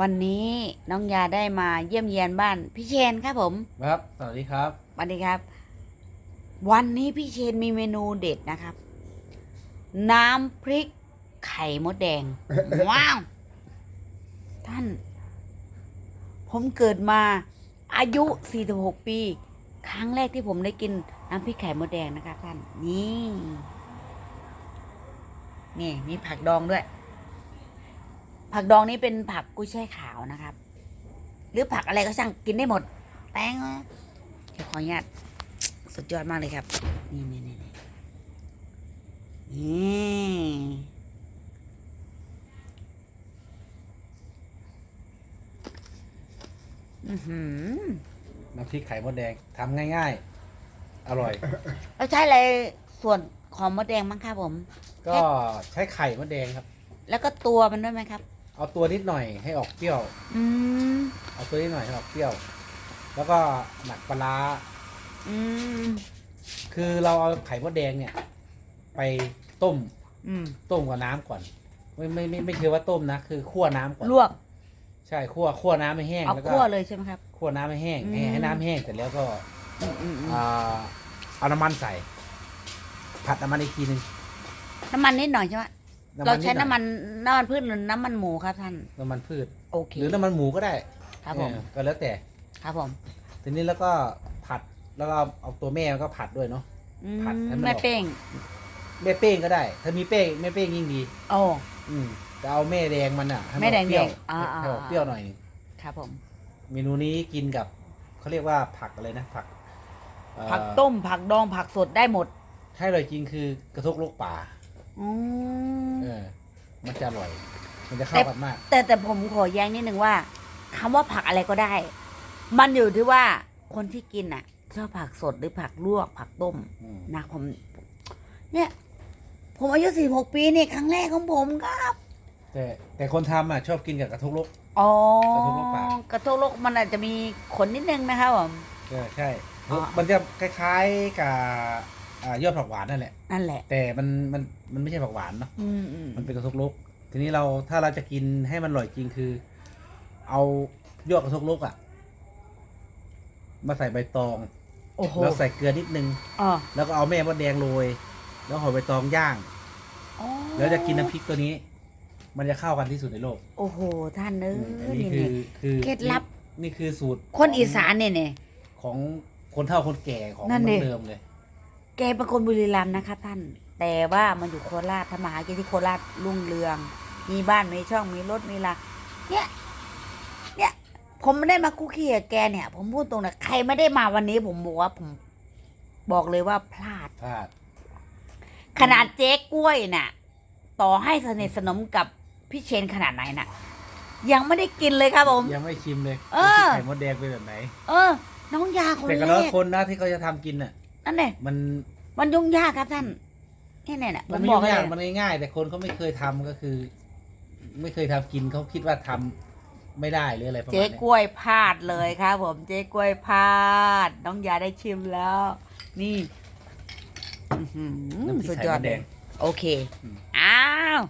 วันนี้น้องยาได้มาเยี่ยมเยียนบ้านพี่เชนครับผม ครับ สวัสดีครับสวัสดีครับ วันนี้พี่เชนมีเมนูเด็ดนะครับ น้ำพริกไข่มดแดง ว้าว ท่าน ผมเกิดมาอายุ 46 ปี ครั้งแรกที่ผมได้กินน้ำพริกไข่มดแดงนะครับท่าน นี่ นี่มีผักดองด้วย ผักดองนี้เป็นผักกุ้ยช่ายขาวนะครับ หรือผักอะไรก็ช่างกินได้หมด แตงเดี๋ยวขออนุญาตสุดยอดมากเลยครับ นี่นี่นี่นี่นี่อื้อหือน้ำพริกไข่มดแดงทำง่าย ๆ อร่อย แล้วใช้อะไรส่วนของมดแดงบ้งครับผม ก็ใช้ไข่มดแดงครับ แล้วก็ตัวมันด้วยไหมครับ เอาตัวนิดหน่อยให้ออกเปรี้ยว อืมเอาตัวนิดหน่อยให้ออกเปรี้ยว แล้วก็หนักปลาร้าอืมคือเราเอาไข่มดแดงเนี่ย ไปต้มอืมต้มกับน้ำก่อน ไม่ไม่ไม่ไม่คือว่าต้มนะคือคั่วน้ำก่อนลวกใช่คั่วคั่วน้ำให้แห้งเอาแล้วก็คั่วเลยใช่ไหมครับ คั่วน้ำให้แห้งให้อืม ให้น้ำแห้งเสร็จแล้วก็อืมอืมอืมอ่าเอาน้ำมันใส่ ผัดน้ำมันอีกทีหนึงน้ำมันนิดหน่อยใช่ไหมดห เราใช้ดหอยน้ำมันน้ำมันพืชหรือน้ำมันหมูครับท่าน น้ำมันพืช โอเค หรือน้ำมันหมูก็ได้ครับผม เออก็แล้วแต่ ครับผมทีนี้แล้วก็ผัด แล้วก็เอาเอาตัวแม่ก็ผัดด้วยเนาะ อืผัดให้มันแม่ออกเป้งแม่เป้งก็ได้ ถ้ามีเป้งแม่เป้งยิ่งดี โอ้ อืมจะเอาแม่แดงมันอะให้นแม่แดงออกเปรี้ยวแดงอ่าให้ออกอ่าเปรี้ยวหน่อย ครับผม เมนูนี้กินกับเขาเรียกว่าผักอะไรนะผักเอ่อผักต้มผักดองผักสดได้หมด ให้อร่อยจริงคือกระทกโลกป่า อืมเออ มันจะอร่อย มันจะเข้ากันมาก แต่แต่ผมขอแย้งนิดนึงว่าคำว่าผักอะไรก็ได้ มันอยู่ที่ว่าคนที่กินอะ ชอบผักสดหรือผักลวกผักต้ม อืมนะผมเนี่ย ผมอายุสี่หกปีนี่ครั้งแรกของผมครับ แต่แต่คนทำอะชอบกินกับกระทกโลก อ๋อ กระทบโรคปากกระทบโรคมันอาจจะมีขนนิดนึงนะครับผม เออใช่ อ๋อ มันจะคล้ายๆกับ อ่ายอดผักหวานนั่นแหละ นั่นแหละ แต่มันมันมันไม่ใช่ผักหวานเนาะอืมอืมมันเป็นกระทกโลก ทีนี้เราถ้าเราจะกินให้มันอร่อยจริงคือ เอายอดกระทกโลกอะ มาใส่ใบตองโอ้โหแล้วใส่เกลือนิดนึง อ๋อแล้วก็เอาแม่มดแดงโรยแล้วห่อใบตองย่าง อ๋อแล้วจะกินน้ำพริกตัวนี้ มันจะเข้ากันที่สุดในโลกโอ้โห ท่านเอ้อืมอันยนี้นี่คืนี่ อคือเคล็ดลับ นี่นี่คือสูตรคนอีสานเนี่ยเนี่ย ของคนเฒ่าคนแก่ของนั่นดิเดิมเลย แกเป็นคนบุรีรัมย์นะครับท่าน แต่ว่ามันอยู่โคราชทำมาหากินที่โคราชรุ่งเรือง มีบ้านมีช่องมีรถมีลาเนี่ยเนี่ย ผมไม่ได้มาคุกคีกับแกเนี่ย ผมพูดตรงนะใครไม่ได้มาวันนี้ผมบอกว่าผมบอกเลยว่าพลาด พลาด ขนาดเจ๊กล้วยน่ะ ต่อให้สนิทสนมกับพี่เชนขนาดไหนน่ะ ยังไม่ได้กินเลยครับผม ยังไม่ชิมเลยเออ ไข่มดแดงเป็นแบบไหน เออ น้องยาคนแต่ก็แรแล้วกคนนะที่เขาจะทำกินน่ะ นั่นแหละมันมันยุ่งยากครับท่านนี่เนี่ยผมันมไม่บอกยุ่งเลยยากมันง่ายๆแต่คนเขาไม่เคยทำก็คือ ไม่เคยทำกินเขาคิดว่าทำไม่ได้หรืออะไรประมาณเจ๊นี้กล้วยพลาดเลยครับผมเจ๊กล้วยพลาด น้องยาได้ชิมแล้ว นี่อื้อหือน้ำพริกสุดไข่ยอมดดเลแดยงโอเคอืมอ้าว